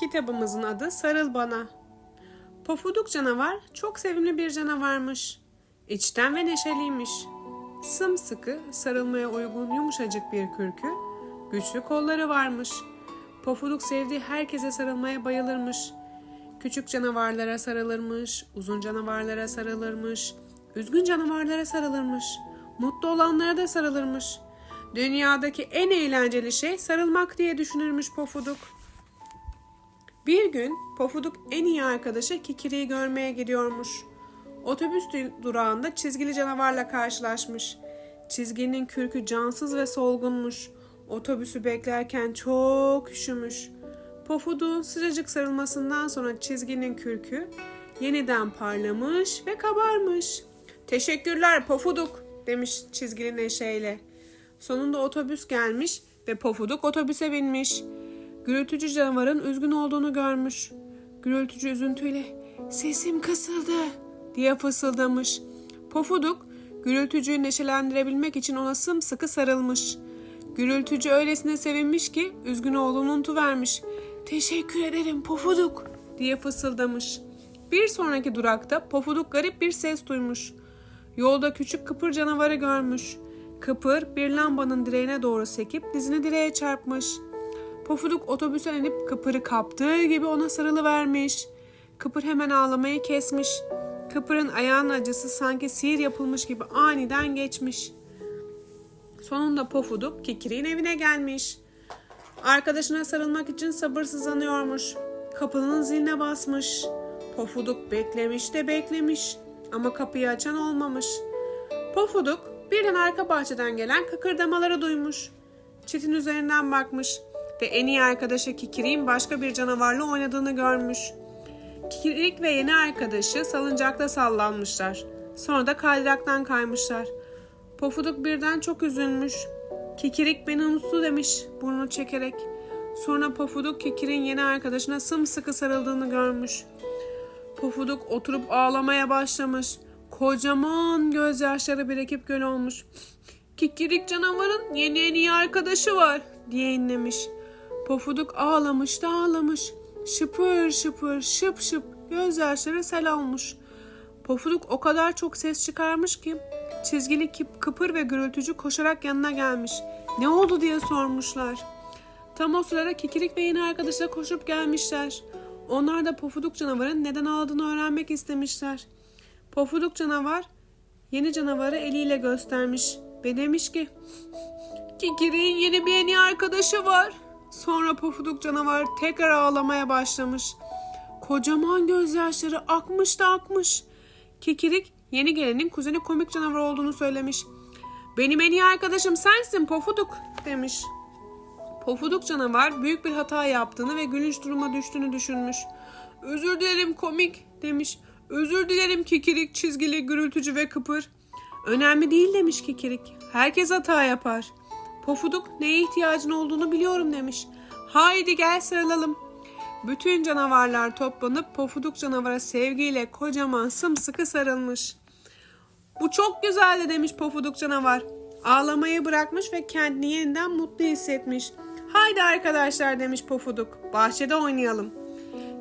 Kitabımızın adı Sarıl Bana. Pofuduk canavar çok sevimli bir canavarmış. İçten ve neşeliymiş. Sımsıkı, sarılmaya uygun yumuşacık bir kürkü, güçlü kolları varmış. Pofuduk sevdiği herkese sarılmaya bayılırmış. Küçük canavarlara sarılırmış, uzun canavarlara sarılırmış, üzgün canavarlara sarılırmış, mutlu olanlara da sarılırmış. Dünyadaki en eğlenceli şey sarılmak diye düşünürmüş Pofuduk. Bir gün Pofuduk en iyi arkadaşı Kikiri'yi görmeye gidiyormuş. Otobüs du- durağında çizgili canavarla karşılaşmış. Çizginin kürkü cansız ve solgunmuş. Otobüsü beklerken çok üşümüş. Pofuduk'un sıcacık sarılmasından sonra çizginin kürkü yeniden parlamış ve kabarmış. Teşekkürler Pofuduk demiş çizgili neşeyle. Sonunda otobüs gelmiş ve Pofuduk otobüse binmiş. Gürültücü canavarın üzgün olduğunu görmüş. Gürültücü üzüntüyle sesim kısıldı diye fısıldamış. Pofuduk gürültücüyü neşelendirebilmek için ona sımsıkı sarılmış. Gürültücü öylesine sevinmiş ki üzgün olduğunu unutuvermiş. Teşekkür ederim Pofuduk diye fısıldamış. Bir sonraki durakta Pofuduk garip bir ses duymuş. Yolda küçük kıpır canavarı görmüş. Kıpır bir lambanın direğine doğru sekip dizini direğe çarpmış. Pofuduk otobüse inip Kıpır'ı kaptığı gibi ona sarılıvermiş. Kıpır hemen ağlamayı kesmiş. Kıpır'ın ayağının acısı sanki sihir yapılmış gibi aniden geçmiş. Sonunda Pofuduk Kikiri'nin evine gelmiş. Arkadaşına sarılmak için sabırsızlanıyormuş. Kapının ziline basmış. Pofuduk beklemiş de beklemiş. Ama kapıyı açan olmamış. Pofuduk birden arka bahçeden gelen kıkırdamaları duymuş. Çitin üzerinden bakmış ve en iyi arkadaşı Kikirik'in başka bir canavarla oynadığını görmüş. Kikirik ve yeni arkadaşı salıncakta sallanmışlar. Sonra da kaydıraktan kaymışlar. Pofuduk birden çok üzülmüş. Kikirik beni unuttu demiş burnunu çekerek. Sonra Pofuduk Kikirik'in yeni arkadaşına sımsıkı sarıldığını görmüş. Pofuduk oturup ağlamaya başlamış. Kocaman gözyaşları birikip göl olmuş. Kikirik canavarın yeni en iyi arkadaşı var diye inlemiş. Pofuduk ağlamış da ağlamış. Şıpır şıpır şıp şıp gözyaşları sel olmuş. Pofuduk o kadar çok ses çıkarmış ki çizgili kip- kıpır ve gürültücü koşarak yanına gelmiş. Ne oldu diye sormuşlar. Tam o sırada Kikirik ve yeni arkadaşlar koşup gelmişler. Onlar da Pofuduk canavarın neden ağladığını öğrenmek istemişler. Pofuduk canavar yeni canavarı eliyle göstermiş ve demiş ki Kikirik'in yeni bir yeni arkadaşı var. Sonra Pofuduk canavar tekrar ağlamaya başlamış. Kocaman gözyaşları akmış da akmış. Kikirik yeni gelenin kuzeni komik canavar olduğunu söylemiş. Benim en iyi arkadaşım sensin Pofuduk demiş. Pofuduk canavar büyük bir hata yaptığını ve gülünç duruma düştüğünü düşünmüş. Özür dilerim komik demiş. Özür dilerim kikirik, çizgili, gürültücü ve kıpır. Önemli değil demiş kikirik. Herkes hata yapar. Pofuduk neye ihtiyacın olduğunu biliyorum demiş. Haydi gel sarılalım. Bütün canavarlar toplanıp Pofuduk canavara sevgiyle kocaman sımsıkı sarılmış. Bu çok güzeldi demiş Pofuduk canavar. Ağlamayı bırakmış ve kendini yeniden mutlu hissetmiş. Haydi arkadaşlar demiş Pofuduk. Bahçede oynayalım.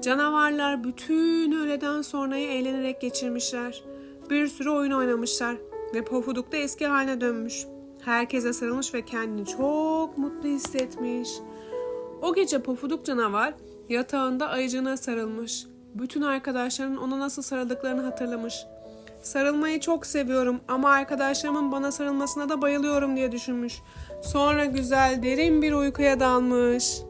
Canavarlar bütün öğleden sonrayı eğlenerek geçirmişler. Bir sürü oyun oynamışlar ve Pofuduk da eski haline dönmüş. Herkese sarılmış ve kendini çok mutlu hissetmiş. O gece Pofuduk canavar yatağında ayıcığına sarılmış. Bütün arkadaşlarının ona nasıl sarıldıklarını hatırlamış. Sarılmayı çok seviyorum ama arkadaşlarımın bana sarılmasına da bayılıyorum diye düşünmüş. Sonra güzel derin bir uykuya dalmış.